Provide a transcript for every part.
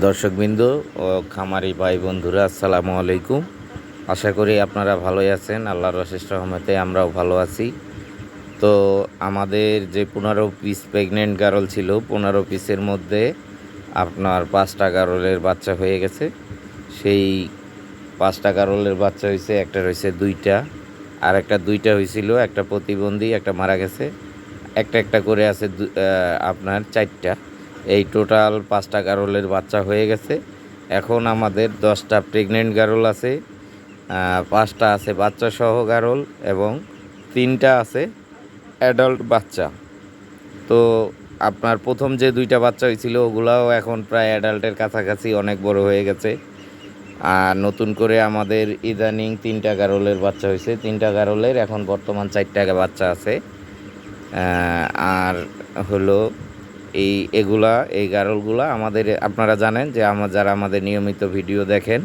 দর্শকবৃন্দ ও খামারি ভাই বন্ধুরা, আসসালামু আলাইকুম। আশা করি আপনারা ভালোই আছেন, আল্লাহর অশেষ রহমতে আমরাও ভালো আছি। তো আমাদের যে পনেরো পিস প্রেগনেন্ট গারল ছিল, পনেরো পিসের মধ্যে আপনার পাঁচটা গারলের বাচ্চা হয়ে গেছে। সেই পাঁচটা গারলের বাচ্চা হয়েছে একটা রয়েছে দুইটা, আর একটা দুইটা হয়েছিল একটা প্রতিবন্ধী, একটা মারা গেছে। একটা একটা করে আছে আপনার চারটা। এই টোটাল পাঁচটা গারলের বাচ্চা হয়ে গেছে। এখন আমাদের দশটা প্রেগনেন্ট গারল আছে পাঁচটা আছে বাচ্চা সহ গারল এবং তিনটা আছে অ্যাডাল্ট বাচ্চা। তো আপনার প্রথম যে দুইটা বাচ্চা হয়েছিল, ওগুলাও এখন প্রায় অ্যাডাল্টের কাছাকাছি অনেক বড় হয়ে গেছে। আর নতুন করে আমাদের ইদানিং তিনটা গারলের বাচ্চা হয়েছে। তিনটা গারলের এখন বর্তমান চারটা বাচ্চা আছে। আর হলো এই এগুলা, এই গারলগুলা আমাদের, আপনারা জানেন যে আমার যারা আমাদের নিয়মিত ভিডিও দেখেন,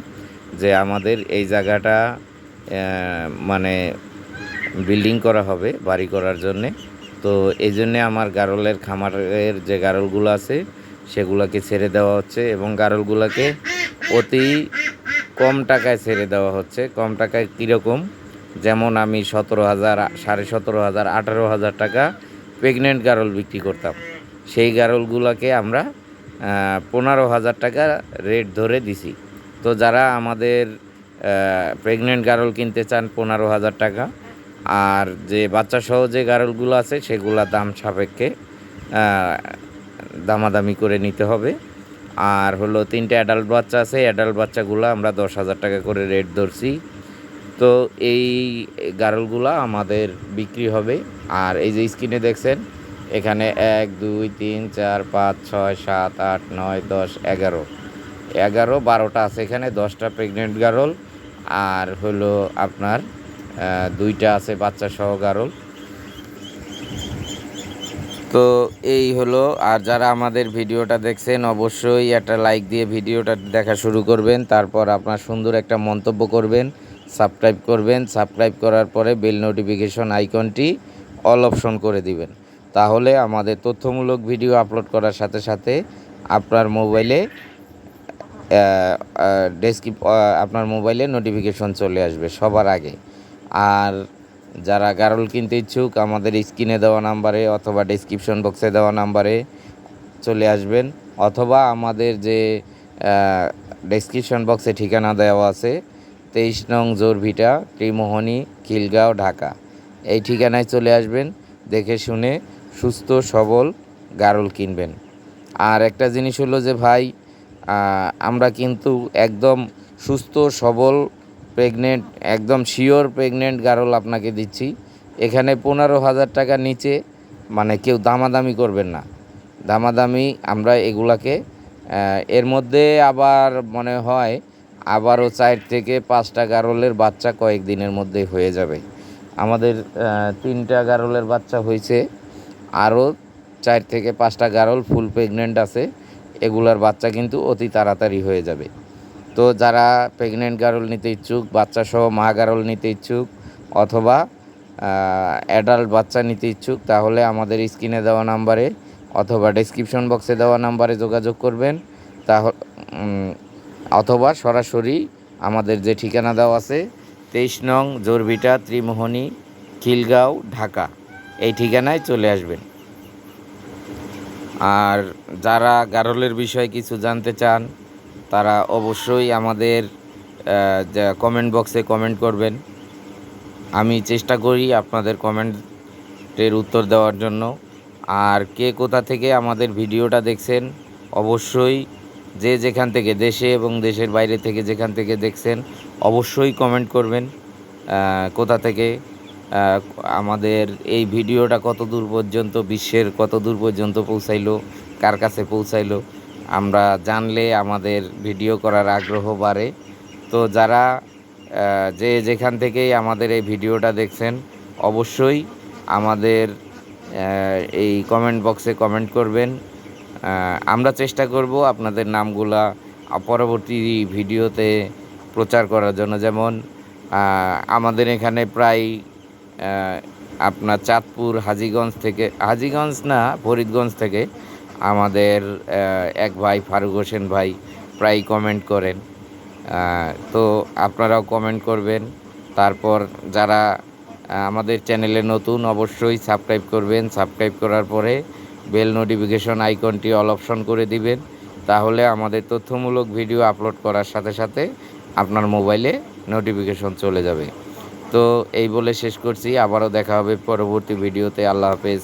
যে আমাদের এই জায়গাটা মানে বিল্ডিং করা হবে বাড়ি করার জন্যে। তো এই জন্যে আমার গারলের খামারের যে গারলগুলো আছে, সেগুলোকে ছেড়ে দেওয়া হচ্ছে এবং গারলগুলোকে অতি কম টাকায় ছেড়ে দেওয়া হচ্ছে। কম টাকায় কীরকম? যেমন আমি সতেরো হাজার, সাড়ে সতেরো হাজার, আঠারো হাজার টাকা প্রেগনেন্ট গারল বিক্রি করতাম। সেই গারলগুলোকে আমরা পনেরো হাজার টাকা রেট ধরে দিছি। তো যারা আমাদের প্রেগনেন্ট গারল কিনতে চান পনেরো হাজার টাকা, আর যে বাচ্চা সহ যে গারলগুলো আছে সেগুলা দাম সাপেক্ষে দামাদামি করে নিতে হবে। আর হলো তিনটে অ্যাডাল্ট বাচ্চা আছে অ্যাডাল্ট বাচ্চাগুলো আমরা দশ হাজার টাকা করে রেট ধরছি। তো এই গারলগুলো আমাদের বিক্রি হবে। আর এই যে স্ক্রিনে দেখছেন এখানে এক, দুই, তিন, চার, পাঁচ, ছয়, সাত, আট, নয়, দশ, এগারো। এগারো, বারোটা আছে এখানে, দশটা প্রেগনেন্ট গারল। আর হলো আপনার দুইটা আছে বাচ্চা সহ গারল। তো এই হলো, আর যারা আমাদের ভিডিওটা দেখছেন, অবশ্যই একটা লাইক দিয়ে ভিডিওটা দেখা শুরু করবেন। তারপর আপনার সুন্দর একটা মন্তব্য করবেন সাবস্ক্রাইব করবেন। সাবস্ক্রাইব করার পরে বেল নোটিফিকেশন আইকনটি অল অপশন করে দিবেন। তাহলে আমাদের তথ্যমূলক ভিডিও আপলোড করার সাথে সাথে আপনার মোবাইলে ডেস্ক্রিপ আপনার মোবাইলে নোটিফিকেশন চলে আসবে সবার আগে। আর যারা গারল কিনতে ইচ্ছুক, আমাদের স্ক্রিনে দেওয়া নাম্বারে অথবা ডেসক্রিপশন বক্সে দেওয়া নাম্বারে চলে আসবেন। অথবা আমাদের যে ডেসক্রিপশন বক্সে ঠিকানা দেওয়া আছে, তেইশ নং জোরভিটা, ত্রিমোহনী, খিলগাঁও, ঢাকা। এই ঠিকানায় চলে আসবেন, দেখে শুনে সুস্থ, সবল গারল কিনবেন। আর একটা জিনিস হলো যে ভাই আমরা কিন্তু একদম সুস্থ, সবল প্রেগনেন্ট একদম শিওর প্রেগনেন্ট গারল আপনাকে দিচ্ছি। এখানে পনেরো হাজার টাকার নিচে মানে কেউ দামাদামি করবেন না। দামাদামি আমরা এগুলাকে এর মধ্যে আবার মনে হয় আবারও চার থেকে পাঁচটা গারলের বাচ্চা কয়েকদিনের মধ্যে হয়ে যাবে। আমাদের তিনটা গারলের বাচ্চা হয়েছে। আরও চার থেকে পাঁচটা গারল ফুল প্রেগনেন্ট আছে, এগুলার বাচ্চা কিন্তু অতি তাড়াতাড়ি হয়ে যাবে। তো যারা প্রেগনেন্ট গারল নিতে ইচ্ছুক বাচ্চা সহ মা গারল নিতে ইচ্ছুক, অথবা অ্যাডাল্ট বাচ্চা নিতে ইচ্ছুক, তাহলে আমাদের স্ক্রিনে দেওয়া নাম্বারে অথবা ডেসক্রিপশন বক্সে দেওয়া নাম্বারে যোগাযোগ করবেন। তাহলে অথবা সরাসরি আমাদের যে ঠিকানা দেওয়া আছে, তেইশ নং জোরভিটা, ত্রিমোহনী, খিলগাঁও, ঢাকা। এই ঠিকানায় চলে আসবেন। আর যারা গারলের বিষয়ে কিছু জানতে চান, তারা অবশ্যই আমাদের কমেন্ট বক্সে কমেন্ট করবেন। আমি চেষ্টা করি আপনাদের কমেন্টের উত্তর দেওয়ার জন্য। আর কে কোথা থেকে আমাদের ভিডিওটা দেখছেন, অবশ্যই যে যেখান থেকে দেশে এবং দেশের বাইরে থেকে যেখান থেকে দেখছেন, অবশ্যই কমেন্ট করবেন কোথা থেকে আমাদের এই ভিডিওটা কত দূর পর্যন্ত, বিশ্বের কত দূর পর্যন্ত পৌঁছাইলো, কার কাছে পৌঁছাইলো, আমরা জানলে আমাদের ভিডিও করার আগ্রহ বাড়ে। তো যারা যে যেখান থেকেই আমাদের এই ভিডিওটা দেখছেন, অবশ্যই আমাদের এই কমেন্ট বক্সে কমেন্ট করবেন। আমরা চেষ্টা করব আপনাদের নামগুলা পরবর্তী ভিডিওতে প্রচার করার জন্য। যেমন আমাদের এখানে প্রায় আপনার চাঁদপুর, হাজীগঞ্জ থেকে, হাজিগঞ্জ না, ফরিদগঞ্জ থেকে আমাদের এক ভাই, ফারুক হোসেন ভাই প্রায় কমেন্ট করেন। তো আপনারাও কমেন্ট করবেন। তারপর যারা আমাদের চ্যানেলে নতুন অবশ্যই সাবস্ক্রাইব করবেন। সাবস্ক্রাইব করার পরে বেল নোটিফিকেশন আইকনটি অল অপশন করে দিবেন। তাহলে আমাদের তথ্যমূলক ভিডিও আপলোড করার সাথে সাথে আপনার মোবাইলে নোটিফিকেশন চলে যাবে। তো এই বলে শেষ করছি। আবারও দেখা হবে পরবর্তী ভিডিওতে। আল্লাহ হাফেজ।